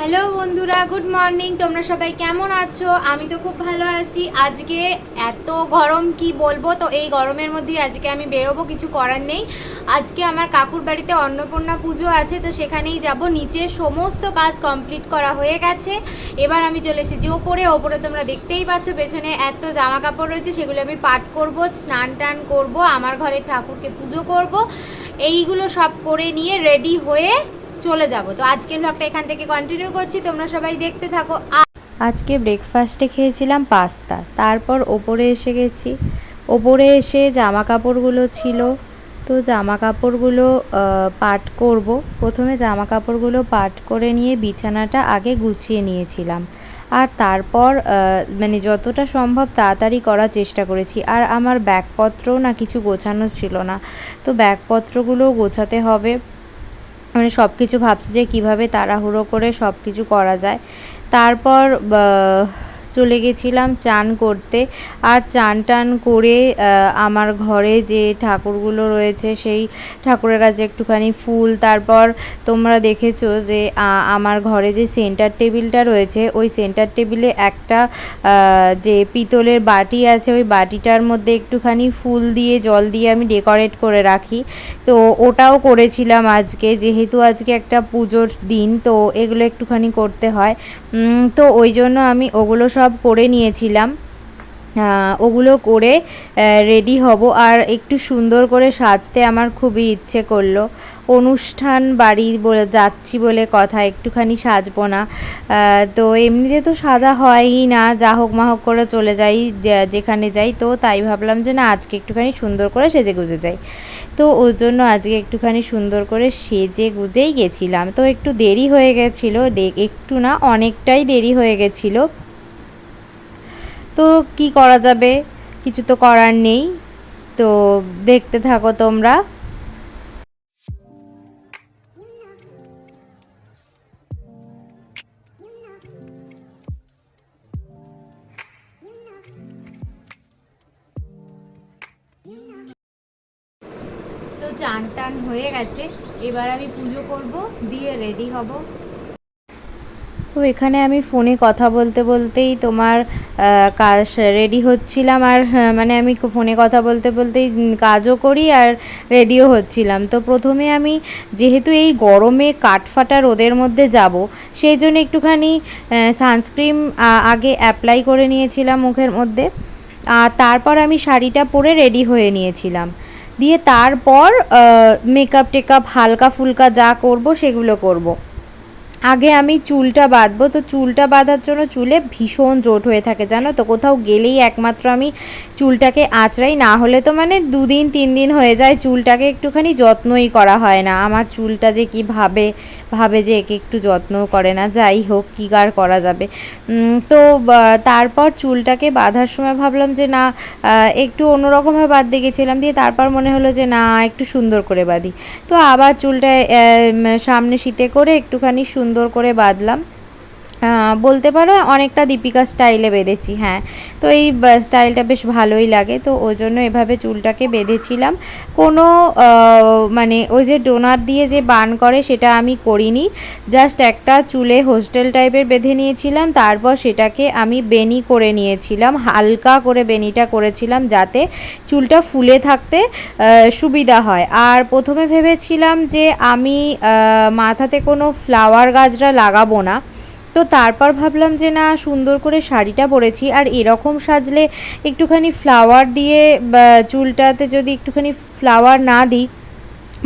Hello বন্ধুরা, good morning, তোমরা সবাই কেমন আছো? আমি তো খুব ভালো আছি। আজকে এত গরম, কি বলব? তো এই গরমের মধ্যে আজকে আমি বেরোবো, কিছু করার নেই। আজকে আমার কাকুর বাড়িতে অন্নপূর্ণা পুজো আছে, তো সেখানেই যাব। নিচে সমস্ত কাজ কমপ্লিট করা হয়ে গেছে। এবার আমি চলে এসেছি ওপরে। ওপরে তোমরা দেখতেই পাচ্ছ, পেছনে এত জামা কাপড় রয়েছে, সেগুলো আমি পাট করব, স্নান টান করব, আমার ঘরে ঠাকুরকে পুজো করব। এইগুলো সব করে নিয়ে রেডি হয়ে চলে যাব। তো আজকের ব্লগটা এখান থেকে কন্টিনিউ করছি, তোমরা সবাই দেখতে থাকো। আজকে ব্রেকফাস্টে খেয়েছিলাম পাস্তা তারপর ওপরে এসে গেছি। ওপরে এসে জামা কাপড়গুলো ছিল, তো জামা কাপড়গুলো পাট করব। প্রথমে জামা কাপড়গুলো পাট করে নিয়ে বিছানাটা আগে গুছিয়ে নিয়েছিলাম। আর তারপর মানে যতটা সম্ভব তাড়াতাড়ি করার চেষ্টা করেছি। আর আমার ব্যাগপত্রও না কিছু গোছানো ছিল না। তো ব্যাগপত্রগুলো গোছাতে হবে। মানে সব কিছু ভাবছি যে কীভাবে তাড়াহুড়ো করে সব কিছু করা যায়। তারপর চলে গেছিলাম চান করতে। আর চান টান করে আমার ঘরে যে ঠাকুরগুলো রয়েছে, সেই ঠাকুরের কাছে একটুখানি ফুল। তারপর তোমরা দেখেছ যে আমার ঘরে যে সেন্টার টেবিলটা রয়েছে, ওই সেন্টার টেবিলে একটা যে পিতলের বাটি আছে, ওই বাটিটার মধ্যে একটুখানি ফুল দিয়ে, জল দিয়ে আমি ডেকোরেট করে রাখি। তো ওটাও করেছিলাম আজকে। যেহেতু আজকে একটা পুজোর দিন, তো এগুলো একটুখানি করতে হয়। তো ওই জন্য আমি ওগুলো সব করে নিয়েছিলাম। ওগুলো করে রেডি হব। আর একটু সুন্দর করে সাজতে আমার খুবই ইচ্ছে করল। অনুষ্ঠান, বাড়ি বলে, যাচ্ছি বলে কথা, একটুখানি সাজবো না। তো এমনিতে তো সাজা হয়ই না, যা হোক মা হোক করে চলে যাই যেখানে যাই। তো তাই ভাবলাম যে না, আজকে একটুখানি সুন্দর করে সেজে গুজে যাই। তো ওর জন্য আজকে একটুখানি সুন্দর করে সেজে গুজেই গেছিলাম। তো একটু দেরি হয়ে গেছিল একটু না অনেকটাই দেরি হয়ে গেছিল। তো কি করা যাবে? কিছু তো করার নেই। তো দেখতে থাকো তোমরা। চান টান হয়ে গেছে, এবার আমি পুজো করব, দিয়ে রেডি হব। তো এখানে আমি ফোনে কথা বলতে বলতেই তোমার কাজ রেডি হচ্ছিলাম আর মানে আমি ফোনে কথা বলতে বলতেই কাজও করি আর রেডিও হচ্ছিলাম। তো প্রথমে আমি যেহেতু এই গরমে কাঠফাটা রোদের মধ্যে যাব, সেই জন্য একটুখানি সানস্ক্রিন আগে অ্যাপ্লাই করে নিয়েছিলাম মুখের মধ্যে। আর তারপর আমি শাড়িটা পরে রেডি হয়ে নিয়েছিলাম। দিয়ে তারপর মেকআপ টেকআপ হালকা ফুলকা যা করব সেগুলো করব। আগে আমি চুলটা বাঁধবো, তো চুলটা বাঁধার জন্য চুলে ভীষণ জোট হয়ে থাকে, জানো তো কোথাও গেলেই একমাত্র আমি চুলটাকে আঁচড়াই, না হলে তো মানে দুদিন, তিন দিন হয়ে যায় চুলটাকে একটুখানি যত্নই করা হয় না আমার চুলটা যে কি ভাবে যে একে একটু যত্নও করে না, যাই হোক কী আর করা যাবে। তো তারপর চুলটাকে বাঁধার সময় ভাবলাম যে না একটু অন্যরকমভাবে বাঁধতে গেছিলাম দিয়ে তারপর মনে হলো যে না, একটু সুন্দর করে বাঁধি। তো আবার চুলটা সামনে শীতে করে একটুখানি সুন্দর করে বাঁধলাম। বলতে পারো অনেকটা দীপিকা স্টাইলে বেঁধেছি হ্যাঁ। তো এই স্টাইলটা বেশ ভালোই লাগে। তো ওই জন্য এভাবে চুলটাকে বেঁধেছিলাম। কোনো মানে ওই যে ডোনার দিয়ে যে বান করে সেটা আমি করিনি। জাস্ট একটা চুলে হোস্টেল টাইপের বেঁধে নিয়েছিলাম। তারপর সেটাকে আমি বেনি করে নিয়েছিলাম। হালকা করে বেনিটা করেছিলাম যাতে চুলটা ফুলে থাকতে সুবিধা হয়। আর প্রথমে ভেবেছিলাম যে আমি মাথাতে কোনো ফ্লাওয়ার গাছটা লাগাবো না। তো তারপর ভাবলাম যে না, সুন্দর করে শাড়িটা পরেছি। আর এরকম সাজলে একটুখানি ফ্লাওয়ার দিয়ে চুলটাতে যদি একটুখানি ফ্লাওয়ার না দিই,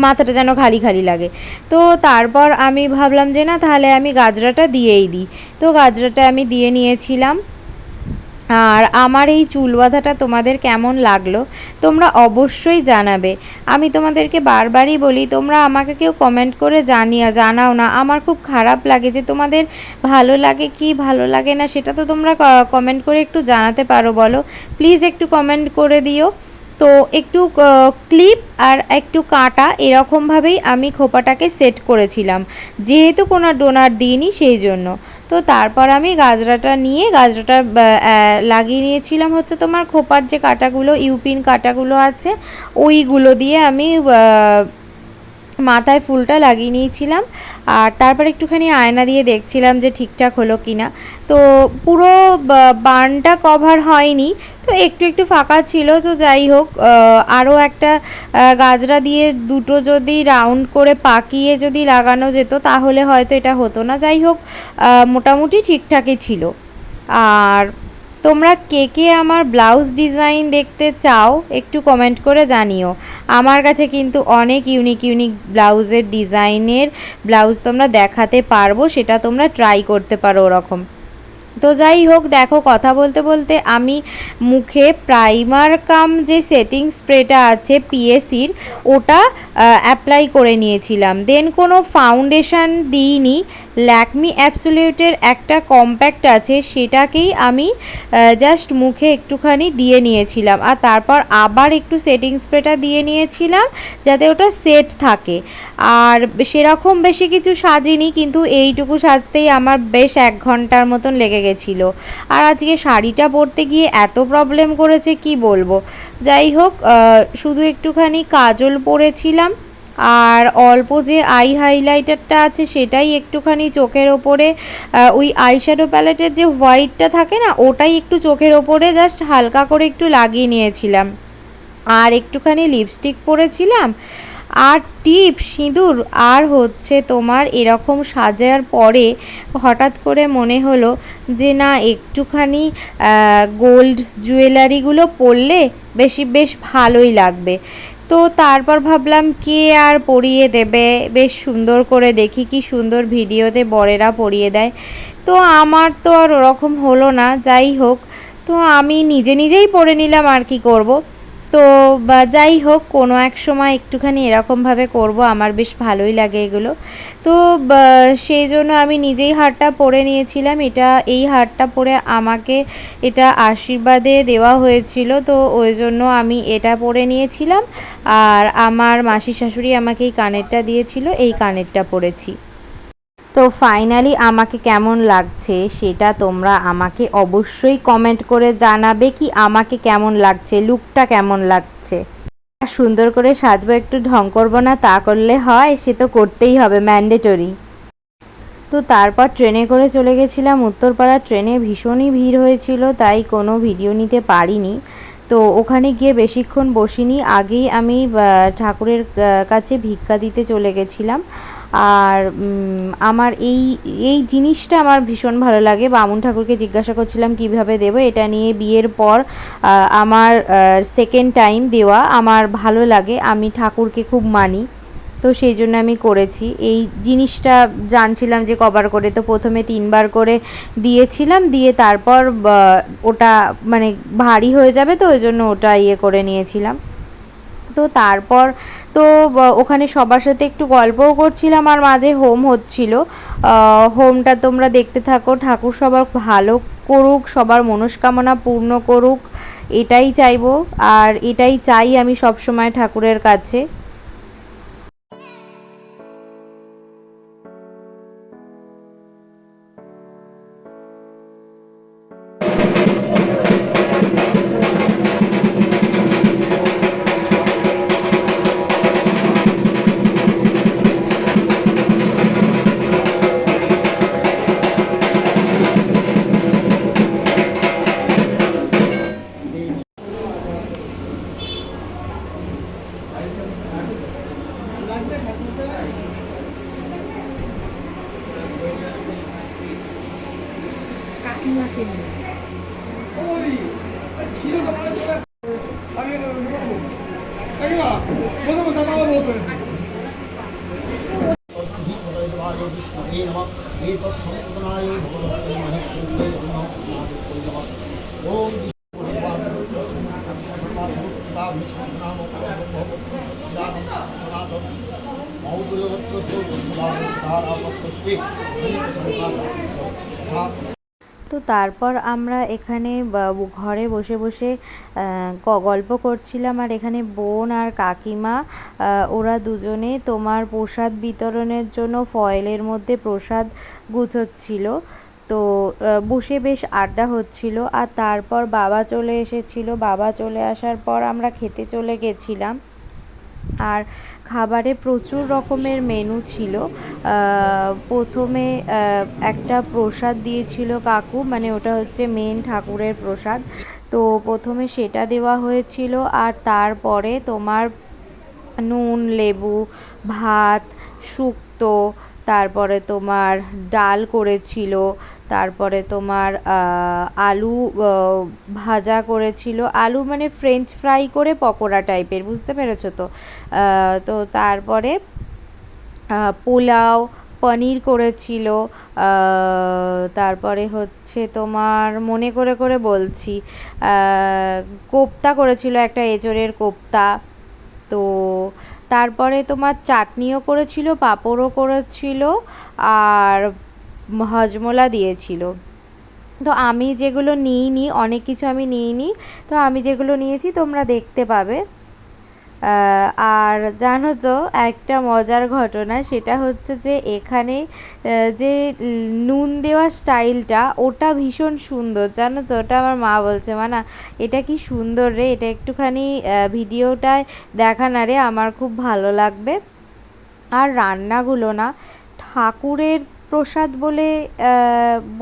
মাথাটা যেন খালি খালি লাগে। তো তারপর আমি ভাবলাম যে না, তাহলে আমি গাজরাটা দিয়েই দিই। তো গাজরাটা আমি দিয়ে নিয়েছিলাম। আর আমার এই চুল বাঁধাটা তোমাদের কেমন লাগল, তোমরা অবশ্যই জানাবে। আমি তোমাদেরকে বারবারই বলি, তোমরা আমাকে কেউ কমেন্ট করে জানিয়ে জানাও না। আমার খুব খারাপ লাগে যে তোমাদের ভালো লাগে কি ভালো লাগে না, সেটা তো তোমরা কমেন্ট করে একটু জানাতে পারো বলো। প্লিজ একটু কমেন্ট করে দিও। তো একটু ক্লিপ আর একটু কাঁটা এরকমভাবেই আমি খোপাটাকে সেট করেছিলাম। যেহেতু কোনো ডোনার দিইনি সেই জন্য। তো তারপর আমি গাজরাটা নিয়ে, গাজরাটা লাগিয়ে নিয়েছিলাম হচ্ছে তোমার খোপার যে কাঁটাগুলো, ইউপিন কাঁটাগুলো আছে, ওইগুলো দিয়ে আমি মাথায় ফুলটা লাগিয়ে নিয়েছিলাম আর তারপর একটুখানি আয়না দিয়ে দেখছিলাম যে ঠিকঠাক হলো কি না তো পুরো বা- বানটা কভার হয়নি, তো একটু একটু ফাঁকা ছিল, তো যাই হোক আরও একটা গাজরা দিয়ে দুটো যদি রাউন্ড করে পাকিয়ে যদি লাগানো যেত, তাহলে হয়তো এটা হতো না। যাই হোক মোটামুটি ঠিকঠাকই ছিল। আর তোমরা কে কে আমার ব্লাউজ ডিজাইন দেখতে চাও, একটু কমেন্ট করে জানিও। আমার কাছে কিন্তু অনেক ইউনিক ইউনিক ব্লাউজের ডিজাইনের ব্লাউজ তোমরা দেখাতে পারব, সেটা তোমরা ট্রাই করতে পারো ওরকম। তো যাই হোক, দেখো কথা বলতে বলতে আমি মুখে প্রাইমার কাম যে সেটিং স্প্রেটা আছে পিএসির ওটা অ্যাপ্লাই করে নিয়েছিলাম। দেন কোনো ফাউন্ডেশন দিইনি। ল্যাকমি অ্যাবসোলিউটের একটা কম্প্যাক্ট আছে, সেটাকেই আমি জাস্ট মুখে একটুখানি দিয়ে নিয়েছিলাম। আর তারপর আবার একটু সেটিং স্প্রেটা দিয়ে নিয়েছিলাম, যাতে ওটা সেট থাকে। আর সেরকম বেশি কিছু সাজিনি, কিন্তু এইটুকু সাজতেই আমার বেশ এক ঘণ্টার মতন লেগে গেছিল। আর আজকে শাড়িটা পরতে গিয়ে এত প্রবলেম করেছে, কি বলব? যাই হোক শুধু একটুখানি কাজল পরেছিলাম। আর অল্প যে আই হাইলাইটারটা আছে সেটাই একটুখানি চোখের ওপরে ওই আইশ্যাডো প্যালেটের যে হোয়াইটটা থাকে না, ওটাই একটু চোখের ওপরে জাস্ট হালকা করে একটু লাগিয়ে নিয়েছিলাম। আর একটুখানি লিপস্টিক পরেছিলাম। আর টিপ, সিঁদুর, আর হচ্ছে তোমার এরকম সাজার পরে হঠাৎ করে মনে হলো যে না, একটুখানি গোল্ড জুয়েলারিগুলো পরলে বেশি বেশ ভালোই লাগবে। তো তারপর ভাবলাম, কে আর পরিয়ে দেবে? বেশ সুন্দর করে দেখি কি সুন্দর ভিডিওতে বরেরা পরিয়ে দেয়। তো আমার তো আর ওরকম হলো না, যাই হোক। তো আমি নিজে নিজেই পরে নিলাম আর কি করব। তো যাই হোক, কোনো এক সময় একটুখানি এরকমভাবে করব। আমার বেশ ভালোই লাগে এগুলো। তো সেই জন্য আমি নিজেই হারটা পরে নিয়েছিলাম। এটা, এই হারটা পরে আমাকে এটা আশীর্বাদে দেওয়া হয়েছিল। তো, ওই জন্য আমি এটা পরে নিয়েছিলাম। আর আমার মাসি শাশুড়ি আমাকে এই কানেরটা দিয়েছিল। এই কানেরটা পরেছি। তো ফাইনালি আমাকে কেমন লাগছে সেটা তোমরা আমাকে অবশ্যই কমেন্ট করে জানাবে কি আমাকে কেমন লাগছে লুকটা কেমন লাগছে। আর সুন্দর করে সাজবো একটু ঢং করব না, তা করলে হয়, সে তো করতেই হবে ম্যান্ডেটরি তো তারপর ট্রেনে করে চলে গেছিলাম, উত্তরপাড়া ট্রেনে ভীষণই ভিড় হয়েছিল, তাই কোনো ভিডিও নিতে পারিনি। তো ওখানে গিয়ে বেশিক্ষণ বসিনি, আগেই আমি ঠাকুরের কাছে ভিক্ষা দিতে চলে গেছিলাম। আর আমার এই এই জিনিসটা আমার ভীষণ ভালো লাগে। বামুন ঠাকুরকে জিজ্ঞাসা করছিলাম, কীভাবে দেবো? এটা নিয়ে বিয়ের পর আমার সেকেন্ড টাইম দেওয়া আমার ভালো লাগে। আমি ঠাকুরকে খুব মানি। তো সেই জন্য আমি করেছি। এই জিনিসটা জানছিলাম যে কবার করে, তো প্রথমে তিনবার করে দিয়েছিলাম, দিয়ে তারপর ওটা মানে ভারী হয়ে যাবে, তো ওই জন্য ওটা ইয়ে করে নিয়েছিলাম। তো তারপর, তো ওখানে সবার সাথে একটু গল্পও করছিলাম, আর মাঝে হোম হচ্ছিল। হোমটা তোমরা দেখতে থাকো, ঠাকুর সবার ভালো করুক, সবার মনস্কামনা পূর্ণ করুক, এটাই চাইব। আর এটাই চাই আমি সব সময় ঠাকুরের কাছে। টিয়াকে নিয়ে মৌদুলগত্ব সৌরাপত্ত শ্রী তো তারপর আমরা এখানে ঘরে বসে বসে গল্প করছিলাম আর এখানে বোন আর কাকিমা ওরা দুজনে তোমার প্রসাদ বিতরণের জন্য ফয়েলের মধ্যে প্রসাদ গুছোচ্ছিল। তো বসে বেশ আড্ডা হচ্ছিল আর তারপর বাবা চলে এসেছিল। বাবা চলে আসার পর আমরা খেতে চলে গেছিলাম। আর খাবারে প্রচুর রকমের মেনু ছিল। প্রথমে একটা প্রসাদ দিয়েছিল কাকু মানে ওটা হচ্ছে মেন ঠাকুরের প্রসাদ। তো প্রথমে সেটা দেওয়া হয়েছিল আর তারপরে তোমার নুন, লেবু, ভাত, শুক্তো তারপরে তোমার ডাল করেছিল, তারপরে তোমার আলু ভাজা করেছিল, আলু মানে ফ্রেঞ্চ ফ্রাই করে পকোড়া টাইপের বুঝতে পেরেছ তো? তো তারপরে পোলাও, পনির করেছিল তারপরে হচ্ছে তোমার, মনে করে করে বলছি কোপ্তা করেছিল, একটা এঁচোড়ের কোপ্তা। তো তারপরে তোমার চাটনিও করেছিল, পাঁপড়ও করেছিল আর হজমোলা দিয়েছিল। তো আমি যেগুলো নিইনি, অনেক কিছু আমি নিইনি, তো আমি যেগুলো নিয়েছি তোমরা দেখতে পাবে। আর জানো তো, একটা মজার ঘটনা, সেটা হচ্ছে যে এখানে যে নুন দেওয়া স্টাইলটা, ওটা ভীষণ সুন্দর। জানো তো, ওটা আমার মা বলছে, মা, না, এটা কি সুন্দর রে? এটা একটুখানি ভিডিওটায় দেখা রে, আমার খুব ভালো লাগবে। আর রান্নাগুলো না, ঠাকুরের প্রসাদ বলে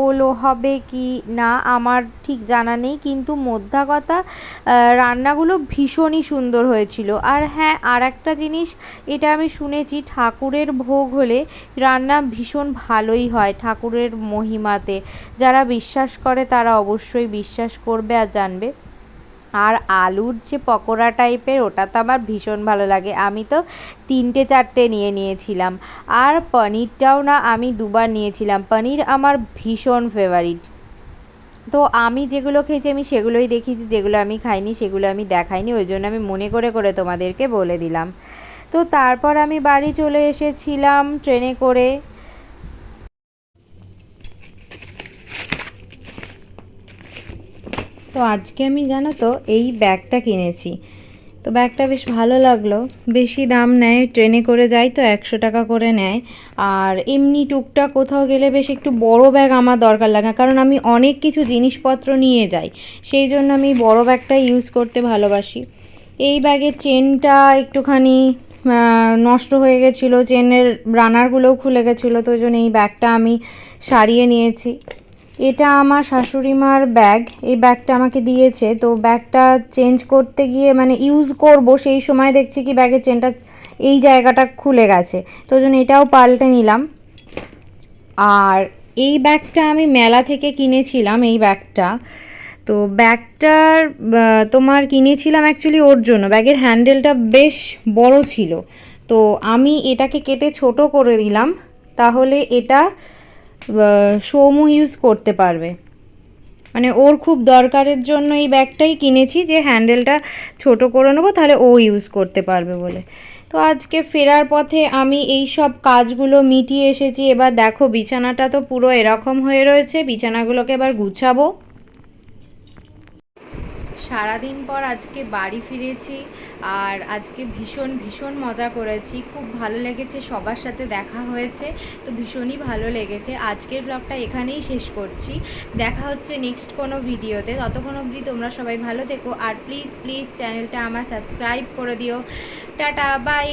বলো হবে কি না আমার ঠিক জানা নেই, কিন্তু মোদ্দা কথা রান্নাগুলো ভীষণই সুন্দর হয়েছিল। আর হ্যাঁ আর একটা জিনিস, এটা আমি শুনেছি, ঠাকুরের ভোগ হলে রান্না ভীষণ ভালোই হয় ঠাকুরের মহিমাতে। যারা বিশ্বাস করে তারা অবশ্যই বিশ্বাস করবে আর জানবে। আর আলুর যে পকোড়া টাইপের, ওটা তো আমার ভীষণ ভালো লাগে। আমি তো তিনটে চারটে নিয়ে নিয়েছিলাম। আর পনিরটাও না আমি দুবার নিয়েছিলাম। পনির আমার ভীষণ ফেভারিট তো আমি যেগুলো খেয়েছি আমি সেগুলোই দেখিয়েছি, যেগুলো আমি খাইনি সেগুলো আমি দেখাইনি, ওই জন্য আমি মনে করে করে তোমাদেরকে বলে দিলাম। তো তারপর আমি বাড়ি চলে এসেছিলাম ট্রেনে করে। তো আজকে আমি জানো তো এই ব্যাগটা কিনেছি। তো ব্যাগটা বেশ ভালো লাগল। বেশি দাম নেয়, ট্রেনে করে যাই তো একশো টাকা করে নেয়। আর এমনি টুকটাক কোথাও গেলে বেশ একটু বড় ব্যাগ আমার দরকার লাগে, কারণ আমি অনেক কিছু জিনিসপত্র নিয়ে যাই। সেই জন্য আমি বড় ব্যাগটা ইউজ করতে ভালোবাসি। এই ব্যাগের চেনটা একটুখানি নষ্ট হয়ে গেছিল, চেনের রানারগুলোও খুলে গেছিল, তো ওই জন্য এই ব্যাগটা আমি সারিয়ে নিয়েছি। এটা আমার শাশুড়ি মার ব্যাগ এই ব্যাগটা আমাকে দিয়েছে। তো ব্যাগটা চেঞ্জ করতে গিয়ে মানে ইউজ করব, সেই সময় দেখছি কি ব্যাগের চেনটা এই জায়গাটা খুলে গেছে। তো জন্য এটাও পাল্টে নিলাম। আর এই ব্যাগটা আমি মেলা থেকে কিনেছিলাম, এই ব্যাগটা তো ব্যাগটার তোমার কিনেছিলাম অ্যাকচুয়ালি ওর জন্য। ব্যাগের হ্যান্ডেলটা বেশ বড় ছিল। তো আমি এটাকে কেটে ছোট করে দিলাম। তাহলে এটা আহ, সৌমু ইউজ করতে পারবে। মানে ওর খুব দরকারের জন্য এই ব্যাগটাই কিনেছি যে হ্যান্ডেলটা ছোট করে নেব তাহলে ও ইউজ করতে পারবে বলে। তো আজকে ফেরার পথে আমি এই সব কাজগুলো মিটিয়ে এসেছি। এবার দেখো বিছানাটা তো পুরো এরকম হয়ে রয়েছে বিছানাগুলোকে এবার গুছাবো। সারাদিন পর আজকে বাড়ি ফিরেছি আর আজকে ভীষণ ভীষণ মজা করেছি। খুব ভালো লেগেছে সবার সাথে দেখা হয়েছে, তো ভীষণই ভালো লেগেছে। আজকের ব্লগটা এখানেই শেষ করছি। দেখা হচ্ছে নেক্সট কোনো ভিডিওতে ততক্ষণ অবধি তোমরা সবাই ভালো থেকো। আর প্লিজ প্লিজ চ্যানেলটা আমার সাবস্ক্রাইব করে দিও। Tata bye